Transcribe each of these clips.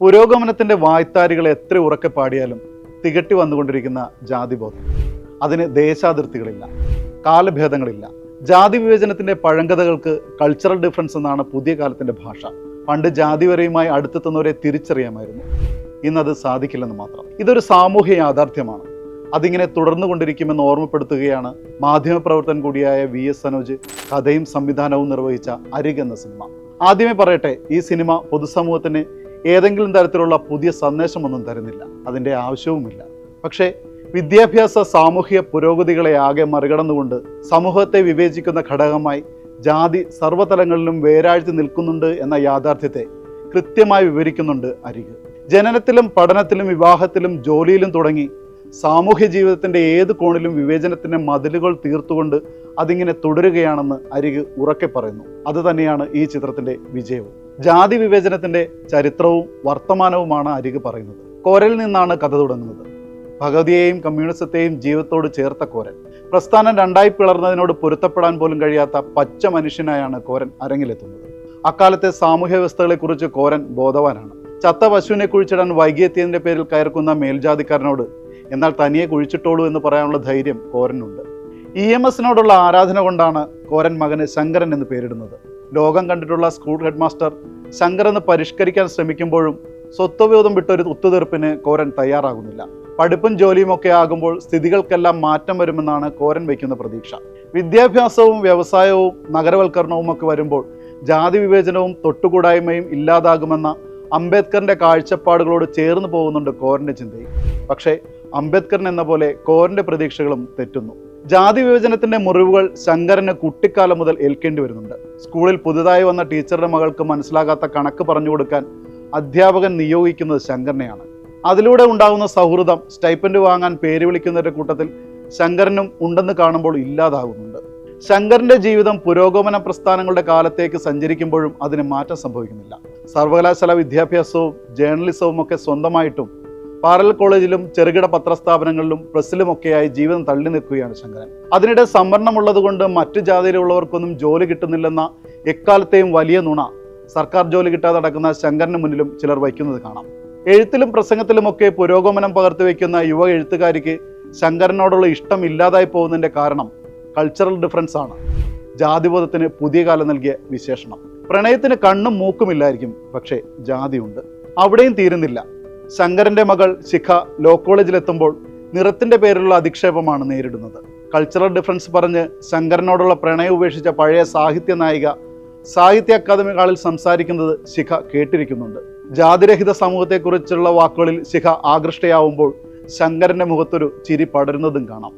പുരോഗമനത്തിന്റെ വായ്ത്താരികൾ എത്ര ഉറക്കെ പാടിയാലും തികട്ടി വന്നുകൊണ്ടിരിക്കുന്ന ജാതിബോധം. അതിന് ദേശാതിർത്തികളില്ല കാലഭേദങ്ങളില്ല. ജാതി വിവേചനത്തിന്റെ പഴങ്കഥകൾക്ക് കൾച്ചറൽ ഡിഫറൻസ് എന്നാണ് പുതിയ കാലത്തിന്റെ ഭാഷ. പണ്ട് ജാതിവരയുമായി അടുത്തെത്തുന്നവരെ തിരിച്ചറിയാമായിരുന്നു. ഇന്നത് സാധിക്കില്ലെന്ന് മാത്രം. ഇതൊരു സാമൂഹ്യ യാഥാർത്ഥ്യമാണ്. അതിങ്ങനെ തുടർന്നു കൊണ്ടിരിക്കുമെന്ന് ഓർമ്മപ്പെടുത്തുകയാണ് മാധ്യമപ്രവർത്തകൻ കൂടിയായ വി എസ് സനോജ് കഥയും സംവിധാനവും നിർവഹിച്ച അരിക് എന്ന സിനിമ. ആദ്യമേ പറയട്ടെ ഈ സിനിമ പൊതുസമൂഹത്തിന് ഏതെങ്കിലും തരത്തിലുള്ള പുതിയ സന്ദേശമൊന്നും തരുന്നില്ല. അതിന്റെ ആവശ്യവുമില്ല. പക്ഷേ വിദ്യാഭ്യാസ സാമൂഹിക പുരോഗതികളെ ആകെ മറികടന്നുകൊണ്ട് സമൂഹത്തെ വിവേചിക്കുന്ന ഘടകമായി ജാതി സർവതലങ്ങളിലും വേരാഴ്ത്തി നിൽക്കുന്നുണ്ട് എന്ന യാഥാർത്ഥ്യത്തെ കൃത്യമായി വിവരിക്കുന്നുണ്ട് അരിക്. ജനനത്തിലും പഠനത്തിലും വിവാഹത്തിലും ജോലിയിലും തുടങ്ങി സാമൂഹ്യ ജീവിതത്തിന്റെ ഏത് കോണിലും വിവേചനത്തിന്റെ മതിലുകൾ തീർത്തുകൊണ്ട് അതിങ്ങനെ തുടരുകയാണെന്ന് അരിക് ഉറക്കെ പറയുന്നു. അതുതന്നെയാണ് ഈ ചിത്രത്തിന്റെ വിജയവും. ജാതി വിവേചനത്തിന്റെ ചരിത്രവും വർത്തമാനവുമാണ് അരിക് പറയുന്നത്. കോരൽ നിന്നാണ് കഥ തുടങ്ങുന്നത്. ഭഗവതിയെയും കമ്മ്യൂണിസത്തെയും ജീവിതത്തോട് ചേർത്ത കോരൻ. പ്രസ്ഥാനം രണ്ടായി പിളർന്നതിനോട് പൊരുത്തപ്പെടാൻ പോലും കഴിയാത്ത പച്ച മനുഷ്യനായാണ് കോരൻ അരങ്ങിലെത്തുന്നത്. അക്കാലത്തെ സാമൂഹ്യ വ്യവസ്ഥകളെക്കുറിച്ച് കോരൻ ബോധവാനാണ്. ചത്ത പശുവിനെ കുഴിച്ചിടാൻ വൈകിയെത്തിയതിന്റെ പേരിൽ കയർക്കുന്ന മേൽജാതിക്കാരനോട് എന്നാൽ തനിയെ കുഴിച്ചിട്ടോളൂ എന്ന് പറയാനുള്ള ധൈര്യം കോരനുണ്ട്. ഇ എം എസിനോടുള്ള ആരാധന കൊണ്ടാണ് കോരൻ മകന് ശങ്കരൻ എന്ന് പേരിടുന്നത്. ലോകം കണ്ടിട്ടുള്ള സ്കൂൾ ഹെഡ് മാസ്റ്റർ എന്ന് പരിഷ്കരിക്കാൻ ശ്രമിക്കുമ്പോഴും സ്വത്വബോധം വിട്ടൊരു ഒത്തുതീർപ്പിന് കോരൻ തയ്യാറാകുന്നില്ല. പഠിപ്പും ജോലിയും ഒക്കെ ആകുമ്പോൾ സ്ഥിതികൾക്കെല്ലാം മാറ്റം വരുമെന്നാണ് കോരൻ വയ്ക്കുന്ന പ്രതീക്ഷ. വിദ്യാഭ്യാസവും വ്യവസായവും നഗരവൽക്കരണവും ഒക്കെ വരുമ്പോൾ ജാതി വിവേചനവും തൊട്ടുകൂടായ്മയും ഇല്ലാതാകുമെന്ന അംബേദ്കറിന്റെ കാഴ്ചപ്പാടുകളോട് ചേർന്ന് പോകുന്നുണ്ട് കോരന്റെ ചിന്തയും. പക്ഷേ അംബേദ്കറിൻ എന്ന പോലെ കോരന്റെ പ്രതീക്ഷകളും തെറ്റുന്നു. ജാതി വിവേചനത്തിന്റെ മുറിവുകൾ ശങ്കരന് കുട്ടിക്കാലം മുതൽ ഏൽക്കേണ്ടി വരുന്നുണ്ട്. സ്കൂളിൽ പുതുതായി വന്ന ടീച്ചറുടെ മകൾക്ക് മനസ്സിലാകാത്ത കണക്ക് പറഞ്ഞു കൊടുക്കാൻ അധ്യാപകൻ നിയോഗിക്കുന്നത് ശങ്കരനെയാണ്. അതിലൂടെ ഉണ്ടാകുന്ന സൗഹൃദം സ്റ്റൈപ്പൻഡ് വാങ്ങാൻ പേര് വിളിക്കുന്നവരുടെ കൂട്ടത്തിൽ ശങ്കരനും ഉണ്ടെന്ന് കാണുമ്പോൾ ഇല്ലാതാകുന്നുണ്ട്. ശങ്കറിന്റെ ജീവിതം പുരോഗമന പ്രസ്ഥാനങ്ങളുടെ കാലത്തേക്ക് സഞ്ചരിക്കുമ്പോഴും അതിന് മാറ്റം സംഭവിക്കുന്നില്ല. സർവകലാശാല വിദ്യാഭ്യാസവും ജേർണലിസവും ഒക്കെ സ്വന്തമായിട്ടും പാരൽ കോളേജിലും ചെറുകിട പത്രസ്ഥാപനങ്ങളിലും പ്രസ്സിലുമൊക്കെയായി ജീവിതം തള്ളി നിൽക്കുകയാണ് ശങ്കരൻ. അതിനിടെ സംവരണമുള്ളതുകൊണ്ട് മറ്റു ജാതിയിലുള്ളവർക്കൊന്നും ജോലി കിട്ടുന്നില്ലെന്ന എക്കാലത്തെയും വലിയ നുണ സർക്കാർ ജോലി കിട്ടാതെ നടക്കുന്ന ശങ്കരന് മുന്നിലും ചിലർ വയ്ക്കുന്നത് കാണാം. എഴുത്തിലും പ്രസംഗത്തിലുമൊക്കെ പുരോഗമനം പകർത്തി വയ്ക്കുന്ന യുവ എഴുത്തുകാരിക്ക് ശങ്കരനോടുള്ള ഇഷ്ടം ഇല്ലാതായി പോകുന്നതിന്റെ കാരണം കൾച്ചറൽ ഡിഫറൻസ് ആണ്. ജാതിബോധത്തിന് പുതിയ കാലം നൽകിയ വിശേഷണം. പ്രണയത്തിന് കണ്ണും മൂക്കുമില്ലായിരിക്കും പക്ഷേ ജാതിയുണ്ട്. അവിടെയും തീരുന്നില്ല. ശങ്കരന്റെ മകൾ ശിഖ ലോ കോളേജിലെത്തുമ്പോൾ നിറത്തിന്റെ പേരിലുള്ള അധിക്ഷേപമാണ് നേരിടുന്നത്. കൾച്ചറൽ ഡിഫറൻസ് പറഞ്ഞ് ശങ്കരനോടുള്ള പ്രണയം ഉപേക്ഷിച്ച പഴയ സാഹിത്യ നായിക സാഹിത്യ അക്കാദമി ഹാളിൽ സംസാരിക്കുന്നത് ശിഖ കേട്ടിരിക്കുന്നുണ്ട്. ജാതിരഹിത സമൂഹത്തെക്കുറിച്ചുള്ള വാക്കുകളിൽ ശിഖ ആകൃഷ്ടയാവുമ്പോൾ ശങ്കരന്റെ മുഖത്തൊരു ചിരി പടരുന്നതും കാണാം.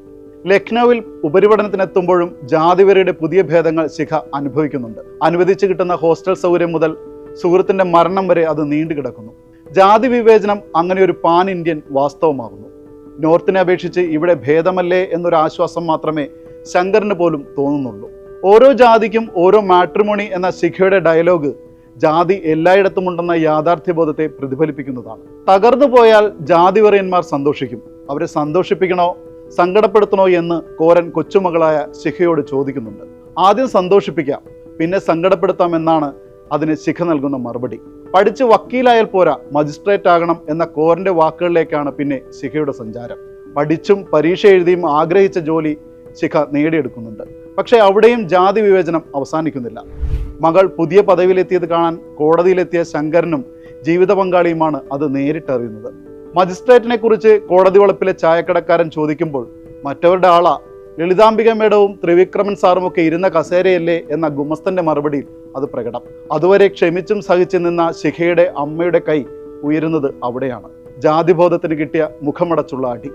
ലക്നൌവിൽ ഉപരിപഠനത്തിനെത്തുമ്പോഴും ജാതിവരയുടെ പുതിയ ഭേദങ്ങൾ ശിഖ അനുഭവിക്കുന്നുണ്ട്. അനുവദിച്ചു കിട്ടുന്ന ഹോസ്റ്റൽ സൗകര്യം മുതൽ സുഹൃത്തിന്റെ മരണം വരെ അത് നീണ്ടു കിടക്കുന്നു ജാതി വിവേചനം അങ്ങനെ ഒരു പാൻ ഇന്ത്യൻ വാസ്തവമാകുന്നു. നോർത്തിനെ അപേക്ഷിച്ച് ഇവിടെ ഭേദമല്ലേ എന്നൊരു ആശ്വാസം മാത്രമേ ശങ്കറിന് പോലും തോന്നുന്നുള്ളൂ. ഓരോ ജാതിക്കും ഓരോ മാട്രിമോണി എന്ന ശിഖയുടെ ഡയലോഗ് ജാതി എല്ലായിടത്തും ഉണ്ടെന്ന യാഥാർത്ഥ്യബോധത്തെ പ്രതിഫലിപ്പിക്കുന്നതാണ്. തകർന്നു പോയാൽ ജാതിവറയന്മാർ സന്തോഷിക്കും. അവരെ സന്തോഷിപ്പിക്കണോ സങ്കടപ്പെടുത്തണോ എന്ന് കോരൻ കൊച്ചുമകളായ ശിഖയോട് ചോദിക്കുന്നുണ്ട്. ആദ്യം സന്തോഷിപ്പിക്കാം പിന്നെ സങ്കടപ്പെടുത്താം എന്നാണ് അതിന് ശിഖ നൽകുന്ന മറുപടി. പഠിച്ച് വക്കീലായാൽ പോരാ മജിസ്ട്രേറ്റ് ആകണം എന്ന കോരന്റെ വാക്കുകളിലേക്കാണ് പിന്നെ ശിഖയുടെ സഞ്ചാരം. പഠിച്ചും പരീക്ഷ എഴുതിയും ആഗ്രഹിച്ച ജോലി ശിഖ നേടിയെടുക്കുന്നുണ്ട്. പക്ഷേ അവിടെയും ജാതി വിവേചനം അവസാനിക്കുന്നില്ല. മകൾ പുതിയ പദവിയിലെത്തിയത് കാണാൻ കോടതിയിലെത്തിയ ശങ്കരനും ജീവിത പങ്കാളിയുമാണ് അത് നേരിട്ടറിയുന്നത്. മജിസ്ട്രേറ്റിനെ കുറിച്ച് കോടതി വളപ്പിലെ ചായക്കടക്കാരൻ ചോദിക്കുമ്പോൾ മറ്റവരുടെ ആളാ? ലളിതാംബിക മേഡവും ത്രിവിക്രമൻ സാറും ഒക്കെ ഇരുന്ന കസേരയല്ലേ? എന്ന ഗുമസ്തന്റെ മറുപടിയിൽ അത് പ്രകടം. അതുവരെ ക്ഷമിച്ചും സഹിച്ചു നിന്ന ശിഖയുടെ അമ്മയുടെ കൈ ഉയരുന്നത് അവിടെയാണ്. ജാതിബോധത്തിന് കിട്ടിയ മുഖമടച്ചുള്ള അടി.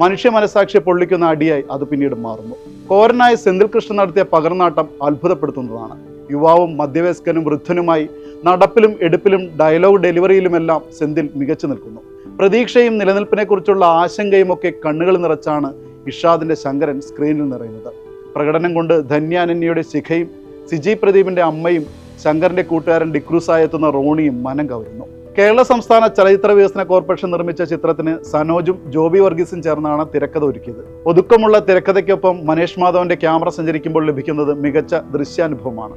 മനുഷ്യ മനസാക്ഷി പൊള്ളിക്കുന്ന അടിയായി അത് പിന്നീട് മാറുന്നു. കോരനായ സെന്തിൽ കൃഷ്ണൻ നടത്തിയ പകർനാട്ടം അത്ഭുതപ്പെടുത്തുന്നതാണ്. യുവാവും മധ്യവയസ്കനും വൃദ്ധനുമായി നടപ്പിലും എടുപ്പിലും ഡയലോഗ് ഡെലിവറിയിലുമെല്ലാം സെന്തിൽ മികച്ചു നിൽക്കുന്നു. പ്രതീക്ഷയും നിലനിൽപ്പിനെക്കുറിച്ചുള്ള ആശങ്കയും ഒക്കെ കണ്ണുകൾ നിറച്ചാണ് ഇഷാദിന്റെ ശങ്കരൻ സ്ക്രീനിൽ നിറയുന്നത്. പ്രകടനം കൊണ്ട് ധന്യാനന്യയുടെ ശിഖയും സിജി പ്രദീപിന്റെ അമ്മയും ശങ്കറിന്റെ കൂട്ടുകാരൻ ഡിക്രൂസായി എത്തുന്ന റോണിയും മനം കവരുന്നു. കേരള സംസ്ഥാന ചലച്ചിത്ര വികസന കോർപ്പറേഷൻ നിർമ്മിച്ച ചിത്രത്തിന് സനോജും ജോബി വർഗീസും ചേർന്നാണ് തിരക്കഥ ഒരുക്കിയത്. ഒതുക്കമുള്ള തിരക്കഥയ്ക്കൊപ്പം മനേഷ് മാധവന്റെ ക്യാമറ സഞ്ചരിക്കുമ്പോൾ ലഭിക്കുന്നത് മികച്ച ദൃശ്യാനുഭവമാണ്.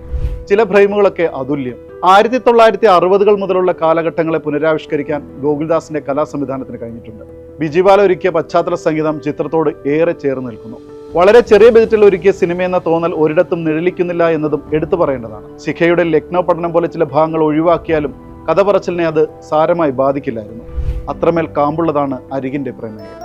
ചില ഫ്രെയിമുകളൊക്കെ അതുല്യം. ആയിരത്തി തൊള്ളായിരത്തി അറുപതുകൾ മുതലുള്ള കാലഘട്ടങ്ങളെ പുനരാവിഷ്കരിക്കാൻ ഗോകുൽദാസിന്റെ കലാ സംവിധാനത്തിന് കഴിഞ്ഞിട്ടുണ്ട് ബിജിബാല ഒരുക്കിയ പശ്ചാത്തല സംഗീതം ചിത്രത്തോട് ഏറെ ചേർന്ന് നിൽക്കുന്നു. വളരെ ചെറിയ ബജറ്റിൽ ഒരുക്കിയ സിനിമ എന്ന തോന്നൽ ഒരിടത്തും നിഴലിക്കുന്നില്ല എന്നതും എടുത്തു പറയേണ്ടതാണ്. ശിഖയുടെ ലക്നൗ പഠനം പോലെ ചില ഭാഗങ്ങൾ ഒഴിവാക്കിയാലും കഥ പറച്ചിലിനെ അത് സാരമായി ബാധിക്കില്ലായിരുന്നു. അത്രമേൽ കാമ്പുള്ളതാണ് അരികിന്റെ പ്രമേയം.